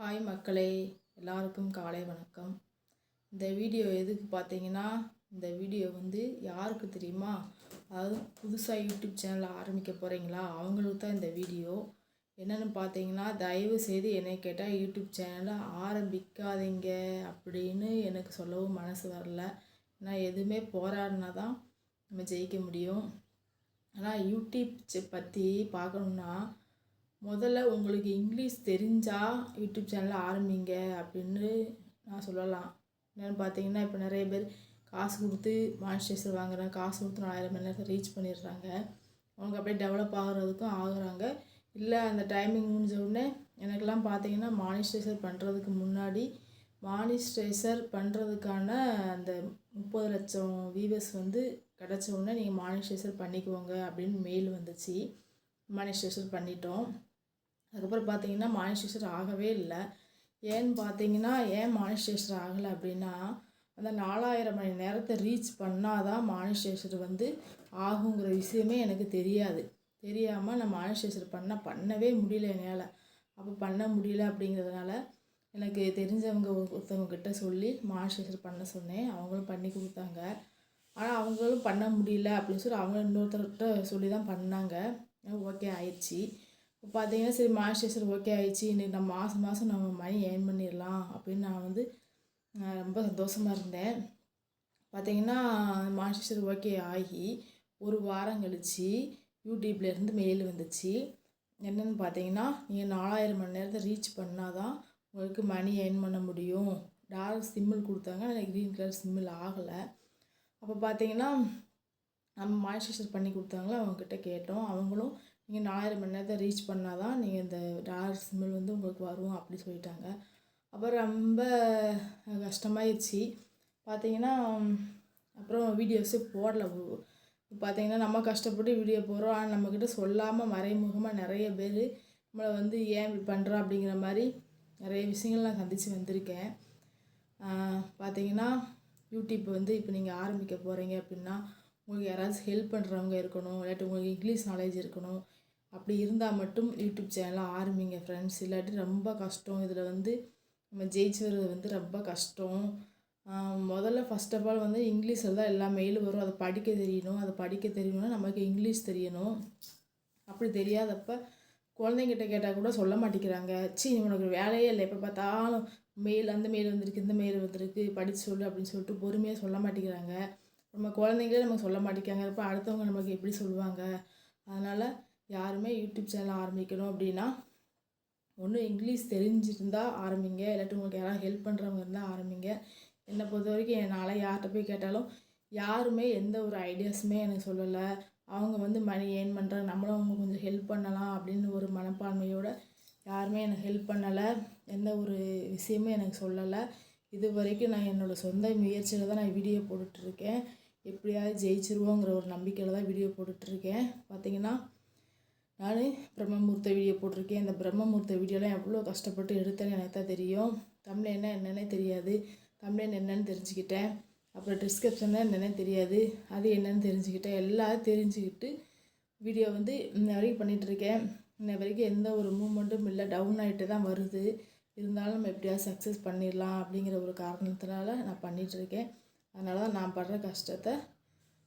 Hi மக்களே எல்லாருக்கும் காலை வணக்கம். இந்த வீடியோ எதுக்கு பார்த்தீங்கன்னா இந்த வீடியோ வந்து யாருக்கு தெரியுமா? அதாவது புதுசாக யூடியூப் சேனல் ஆரம்பிக்க போகிறீங்களா அவங்களுக்கு தான் இந்த வீடியோ. என்னென்னு பார்த்தீங்கன்னா தயவு செய்து என்னை கேட்டால் யூடியூப் சேனலை ஆரம்பிக்காதீங்க அப்படின்னு எனக்கு சொல்லவும் மனசு வரல. நான் எதுவுமே போராடினா தான் நம்ம ஜெயிக்க முடியும். ஆனால் யூடியூப் பற்றி பார்க்கணுன்னா முதல்ல உங்களுக்கு இங்கிலீஷ் தெரிஞ்சால் யூடியூப் சேனலை ஆரம்பிங்க அப்படின்னு நான் சொல்லலாம். என்னென்னு பார்த்தீங்கன்னா இப்போ நிறைய பேர் காசு கொடுத்து மானிஸ்டேஷன் வாங்குறாங்க. காசு கொடுத்து நாலாயிரம் மணி நேரத்தை ரீச் பண்ணிடுறாங்க. அவங்க அப்படியே டெவலப் ஆகுறதுக்கும் ஆகுறாங்க. இல்லை அந்த டைமிங் முடிஞ்ச உடனே எனக்கெல்லாம் பார்த்தீங்கன்னா மானிஸ்டேஷன் பண்ணுறதுக்கு முன்னாடி மானிஸ்டேசர் பண்ணுறதுக்கான அந்த முப்பது லட்சம் வீவர்ஸ் வந்து கிடச்ச உடனே நீங்கள் மானிஸ்டேஷன் பண்ணிக்குவோங்க அப்படின்னு மெயில் வந்துச்சு. மானிஸ்டேஷன் பண்ணிட்டோம். அதுக்கப்புறம் பார்த்தீங்கன்னா மானிஸ்டேஷர் ஆகவே இல்லை. ஏன்னு பார்த்தீங்கன்னா ஏன் மானிஸ்டேஷர் ஆகலை அப்படின்னா அந்த நாலாயிரம் மணி நேரத்தை ரீச் பண்ணால் தான் மானிஸ்டேஷர் வந்து ஆகுங்கிற விஷயமே எனக்கு தெரியாது. தெரியாமல் நான் மானிஸ்டேஷர் பண்ண பண்ணவே முடியல என்னால். அப்போ பண்ண முடியல அப்படிங்கிறதுனால எனக்கு தெரிஞ்சவங்க ஒருத்தவங்கக்கிட்ட சொல்லி மானிஸ்டேஷர் பண்ண சொன்னேன். அவங்களும் பண்ணி கொடுத்தாங்க. ஆனால் அவங்களும் பண்ண முடியல அப்படின்னு சொல்லி அவங்க இன்னொருத்தர்கிட்ட சொல்லி தான் பண்ணாங்க ஓகே ஆயிடுச்சு. இப்போ பார்த்தீங்கன்னா சரி மாய்ஸ்சரைசர் ஓகே ஆயிடுச்சு. இன்றைக்கி நம்ம மாதம் மாதம் நம்ம மணி ஏர்ன் பண்ணிடலாம் அப்படின்னு நான் வந்து ரொம்ப சந்தோஷமாக இருந்தேன். பார்த்தீங்கன்னா மாய்ஸ்சரைசர் ஓகே ஆகி ஒரு வாரம் கழித்து யூடியூப்லேருந்து மெயில் வந்துச்சு. என்னென்னு பார்த்தீங்கன்னா நீங்கள் நாலாயிரம் மணி நேரத்தை ரீச் பண்ணால் தான் உங்களுக்கு மணி ஏர்ன் பண்ண முடியும். டார்க் சிம்மில் கொடுத்தாங்க எனக்கு க்ரீன் கலர் சிம்மில் ஆகலை. அப்போ பார்த்தீங்கன்னா நம்ம மாய்ஸ்சரைசர் பண்ணி கொடுத்தாங்களோ அவங்கக்கிட்ட கேட்டோம். அவங்களும் நீங்கள் நாலாயிரம் மணி நேரத்தை ரீச் பண்ணால் தான் நீங்கள் இந்த டாலர் சிம்பிள் வந்து உங்களுக்கு வரும் அப்படி சொல்லிட்டாங்க. அப்புறம் ரொம்ப கஷ்டமாயிடுச்சு பார்த்தீங்கன்னா அப்புறம் வீடியோஸே போடல. பார்த்தீங்கன்னா நம்ம கஷ்டப்பட்டு வீடியோ போடுறோம். ஆனால் நம்மக்கிட்ட சொல்லாமல் மறைமுகமாக நிறைய பேர் நம்மளை வந்து ஏன் இப்படி பண்ணுறோம் அப்படிங்கிற மாதிரி நிறைய விஷயங்கள் நான் சந்தித்து வந்திருக்கேன். பார்த்தீங்கன்னா யூடியூப் வந்து இப்போ நீங்கள் ஆரம்பிக்க போகிறீங்க அப்படின்னா உங்களுக்கு யாராச்சும் ஹெல்ப் பண்ணுறவங்க இருக்கணும் இல்லாட்டி உங்களுக்கு இங்கிலீஷ் நாலேஜ் இருக்கணும் அப்படி இருந்தால் மட்டும் யூடியூப் சேனலை ஆரம்பிங்க ஃப்ரெண்ட்ஸ் இல்லாட்டி ரொம்ப கஷ்டம். இதில் வந்து நம்ம ஜெயிச்சு வர்றது வந்து ரொம்ப கஷ்டம். முதல்ல ஃபஸ்ட் ஆஃப் ஆல் வந்து இங்கிலீஷில் தான் எல்லா மெயிலும் வரும். அதை படிக்க தெரியணும். அதை படிக்க தெரியணும்னா நமக்கு இங்கிலீஷ் தெரியணும். அப்படி தெரியாதப்ப குழந்தைங்கிட்ட கேட்டால் கூட சொல்ல மாட்டேங்கிறாங்க. சி உனக்கு வேலையே இல்லை. எப்போ பார்த்தாலும் மெயில் அந்த மெயில் வந்திருக்கு இந்த மெயில் வந்திருக்கு. படித்து சொல்லு அப்படின்னு சொல்லிட்டு பொறுமையாக சொல்ல மாட்டேங்கிறாங்க. நம்ம குழந்தைங்களே நமக்கு சொல்ல மாட்டேங்காங்க இப்போ அடுத்தவங்க நமக்கு எப்படி சொல்லுவாங்க? அதனால் யாருமே யூடியூப் சேனல் ஆரம்பிக்கணும் அப்படின்னா ஒன்று இங்கிலீஷ் தெரிஞ்சிருந்தால் ஆரம்பிங்க. இல்லாட்டி உங்களுக்கு யாராவது ஹெல்ப் பண்ணுறவங்க இருந்தால் ஆரம்பிங்க. என்னை பொறுத்த வரைக்கும் என்னால் யார்கிட்ட போய் கேட்டாலும் யாருமே எந்த ஒரு ஐடியாஸுமே எனக்கு சொல்லலை. அவங்க வந்து மணி ஏர்ன் பண்ணுறாங்க நம்மளும் அவங்க கொஞ்சம் ஹெல்ப் பண்ணலாம் அப்படின்னு ஒரு மனப்பான்மையோடு யாருமே எனக்கு ஹெல்ப் பண்ணலை. எந்த ஒரு விஷயமும் எனக்கு சொல்லலை. இது வரைக்கும் நான் என்னோடய சொந்த முயற்சியில் தான் நான் வீடியோ போட்டுட்ருக்கேன் எப்படியாவது ஜெயிச்சிருவோங்கிற ஒரு நம்பிக்கையில் தான் வீடியோ போட்டுட்ருக்கேன். பார்த்தீங்கன்னா நான் பிரம்மமூர்த்த வீடியோ போட்டிருக்கேன். இந்த பிரம்மமூர்த்த வீடியோலாம் எவ்வளோ கஷ்டப்பட்டு எடுத்தேன்னு எனக்கு தான் தெரியும். தமிழ் என்ன என்னன்னே தெரியாது. தமிழ் என்னென்னு தெரிஞ்சுக்கிட்டேன். அப்புறம் டிஸ்கிரிப்ஷன் என்னென்னு தெரியாது. அது என்னன்னு தெரிஞ்சுக்கிட்டேன். எல்லாம் தெரிஞ்சுக்கிட்டு வீடியோ வந்து இன்ன வரைக்கும் பண்ணிகிட்ருக்கேன் இன்ன வரைக்கும் எந்த ஒரு மூமெண்ட்டும் இல்லை. டவுன் ஆகிட்டு தான் வருது. இருந்தாலும் நம்ம எப்படியாவது சக்ஸஸ் பண்ணிடலாம் அப்படிங்கிற ஒரு காரணத்தினால நான் பண்ணிகிட்ருக்கேன் அதனால தான் நான் படுற கஷ்டத்தை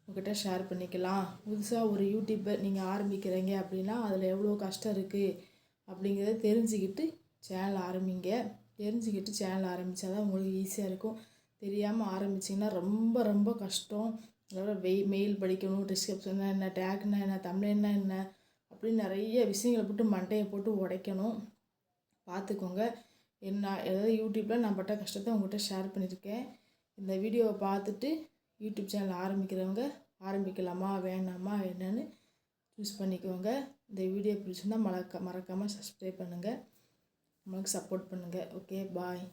உங்ககிட்ட ஷேர் பண்ணிக்கலாம். புதுசாக ஒரு யூடியூப்பை நீங்கள் ஆரம்பிக்கிறீங்க அப்படின்னா அதில் எவ்வளோ கஷ்டம் இருக்குது அப்படிங்கிறத தெரிஞ்சுக்கிட்டு சேனல் ஆரம்பிங்க. தெரிஞ்சுக்கிட்டு சேனல் ஆரம்பித்தா தான் உங்களுக்கு ஈஸியாக இருக்கும். தெரியாமல் ஆரம்பிச்சிங்கன்னா ரொம்ப ரொம்ப கஷ்டம். அதோட வெய் மெயில் படிக்கணும் டிஸ்கிரிப்ஷன் என்ன டேக்னா என்ன தமிழ்னா என்ன அப்படின்னு நிறைய விஷயங்களை போட்டு மண்டையை போட்டு உடைக்கணும். பார்த்துக்கோங்க. என்ன ஏதாவது யூடியூப்பில் நான் பட்ட கஷ்டத்தை உங்கள்கிட்ட ஷேர் பண்ணியிருக்கேன். இந்த வீடியோவை பார்த்துட்டு யூடியூப் சேனல் ஆரம்பிக்கிறவங்க ஆரம்பிக்கலாமா வேணாமா என்னன்னு சூஸ் பண்ணிக்கோங்க. இந்த வீடியோ பிடிச்சிருந்தால் மறக்க மறக்காமல் சப்ஸ்கிரைப் பண்ணுங்கள் நம்மளுக்கு சப்போர்ட் பண்ணுங்கள் ஓகே பாய்